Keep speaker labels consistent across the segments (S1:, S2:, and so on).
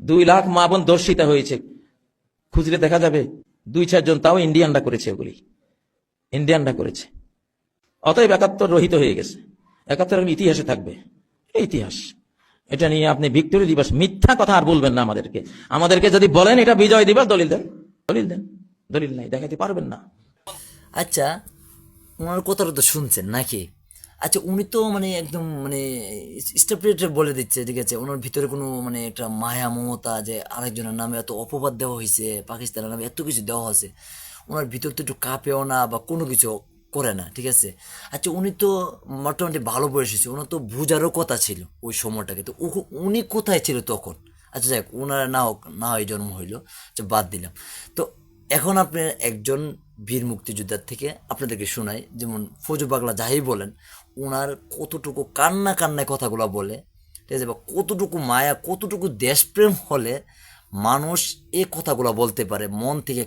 S1: দুই লাখ মা বোন দর্শিতা হয়েছে। খুঁজলে দেখা যাবে দুই চারজন তাও ইন্ডিয়ানরা করেছে ওগুলি। ইন্ডিয়ানরা করেছে। অতএব একাত্তর রহিত হয়ে গেছে। একাত্তর ইতিহাসে থাকবে। ইতিহাস। এটা নিয়ে আপনি ভিক্টোরি দিবস মিথ্যা কথা আর বলবেন না আমাদেরকে। আমাদেরকে যদি বলেন এটা বিজয় দিবস, দলিল দেন। দলিল দেন। দলিল নাই, দেখাতে পারবেন না।
S2: আচ্ছা ওনার কথাটা তো শুনছেন নাকি? আচ্ছা উনি তো মানে একদম মানে স্টেপলেটে বলে দিচ্ছে, ঠিক আছে? ওনার ভিতরে কোনো মানে একটা মায়া, মমতা যে আরেকজনের নামে এত অপবাদ দেওয়া হয়েছে পাকিস্তানের নামে এত কিছু দেওয়া হয়েছে ওনার ভিতর তো একটু কাঁপেও না বা কোনো কিছু করে না, ঠিক আছে? আচ্ছা উনি তো মোটামুটি ভালো বয়স হয়েছে ওনার তো বুঝারও কথা ছিল ওই সময়টাকে। তো উনি কোথায় ছিল তখন? আচ্ছা যাক ওনার না হোক, না হয় জন্ম হইল আচ্ছা বাদ দিলাম। তো এখন আপনি একজন বীর মুক্তিযোদ্ধার থেকে আপনাদেরকে শোনাই, যেমন ফৌজু পাগলা যাই বলেন, ওনার কতটুকু কান্না কান্নায় কথাগুলো বলে, ঠিক আছে, বা কতটুকু মায়া, কতটুকু দেশপ্রেম হলে মানুষ এ কথাগুলো বলতে পারে, মন থেকে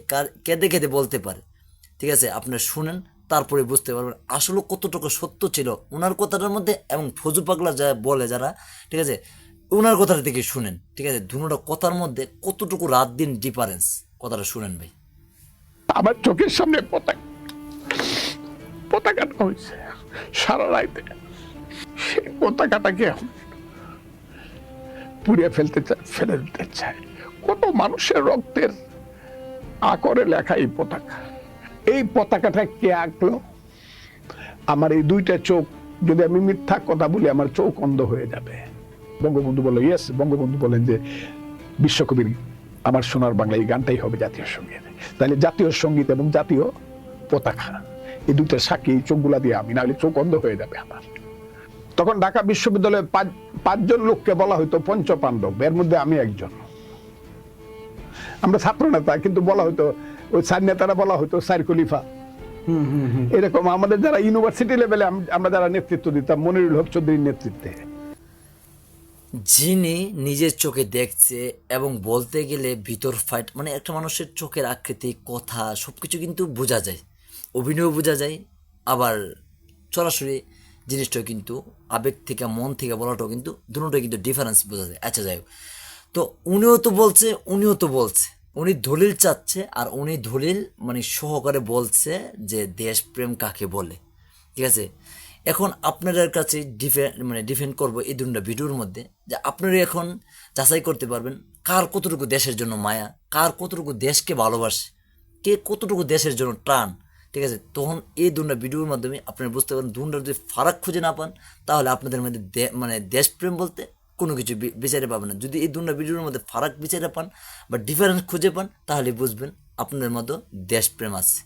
S2: কেঁদে কেঁদে বলতে পারে। ঠিক আছে, আপনি শুনেন, তারপরে বুঝতে পারবেন আসলে কতটুকু সত্য ছিল ওনার কথাটার মধ্যে এবং ফজু পাগলা যা বলে যারা, ঠিক আছে, ওনার কথাটা থেকে শুনেন। ঠিক আছে দুটো কথার মধ্যে কতটুকু রাত দিন ডিফারেন্স কথাটা শুনেন ভাই।
S3: আমার চোখের সামনে পতাকা। পতাকাটা হয়েছে সারা রাইতে। সেই পতাকাটাকে পুড়িয়ে ফেলতে চায় ফেলে দিতে চায়। কত মানুষের রক্তের আকরে লেখা এই পতাকা। এই পতাকাটা কে আঁকলো? আমার এই দুইটা চোখ, যদি আমি মিথ্যা কথা বলি, আমার চোখ অন্ধ হয়ে যাবে। বঙ্গবন্ধু বলল ইয়েস বঙ্গবন্ধু বলেন যে, বিশ্বকবির আমার সোনার বাংলা এই গানটাই হবে জাতীয় সংগীত। তাহলে জাতীয় সংগীত এবং জাতীয় পতাকা। এই দুইটা সাক্ষী চোখগুলা দিয়ে আমি নাহলে চোখ অন্ধ হয়ে যাবে আমার। তখন ঢাকা বিশ্ববিদ্যালয়ে পাঁচজন লোককে বলা হতো পঞ্চ পাণ্ডব এর মধ্যে আমি একজন। আমরা ছাত্র নেতা কিন্তু বলা হইতো ওই চার নেতারা বলা হতো সাইর খলিফা। এরকম আমাদের যারা ইউনিভার্সিটি লেভেলে আমরা যারা নেতৃত্ব দিতাম মনিরুল হক চৌধুরীর নেতৃত্বে।
S2: যিনি নিজের চোখে দেখছে এবং বলতে গেলে ভিতর ফাইট মানে একটা মানুষের চোখের আকৃতি, কথা সব কিছু কিন্তু বোঝা যায়। অভিনয় বোঝা যায়, আবার সরাসরি জিনিসটা কিন্তু, আবেগ থেকে, মন থেকে বলাটাও কিন্তু দুটোই কিন্তু ডিফারেন্স বোঝা যায়। আচ্ছা যাই হোক। তো উনিও তো বলছে, উনিও তো বলছে। উনি দলিল চাচ্ছে আর উনি দলিল মানে সহকারে বলছে যে দেশপ্রেম কাকে বলে। ঠিক আছে? এখন আপনাদের কাছে ডিফেন্ড মানে ডিফেন্ড করব এই দুটা ভিডিওর মধ্যে যে আপনারা এখন যাচাই করতে পারবেন কার কতটুকু দেশের জন্য মায়া, কার কতটুকু দেশকে ভালোবাসে, কে কতটুকু দেশের জন্য টান ঠিক আছে? তখন এই দুটা ভিডিওর মাধ্যমে আপনারা বুঝতে পারেন দুটার যদি ফারাক খুঁজে না পান, তাহলে আপনাদের মধ্যে মানে দেশপ্রেম বলতে কোনো কিছু বিচারে পাবেন না। যদি এই দুটা ভিডিওর মধ্যে ফারাক বিচারে পান বা ডিফারেন্স খুঁজে পান, তাহলে বুঝবেন আপনাদের মতো দেশপ্রেম আছে।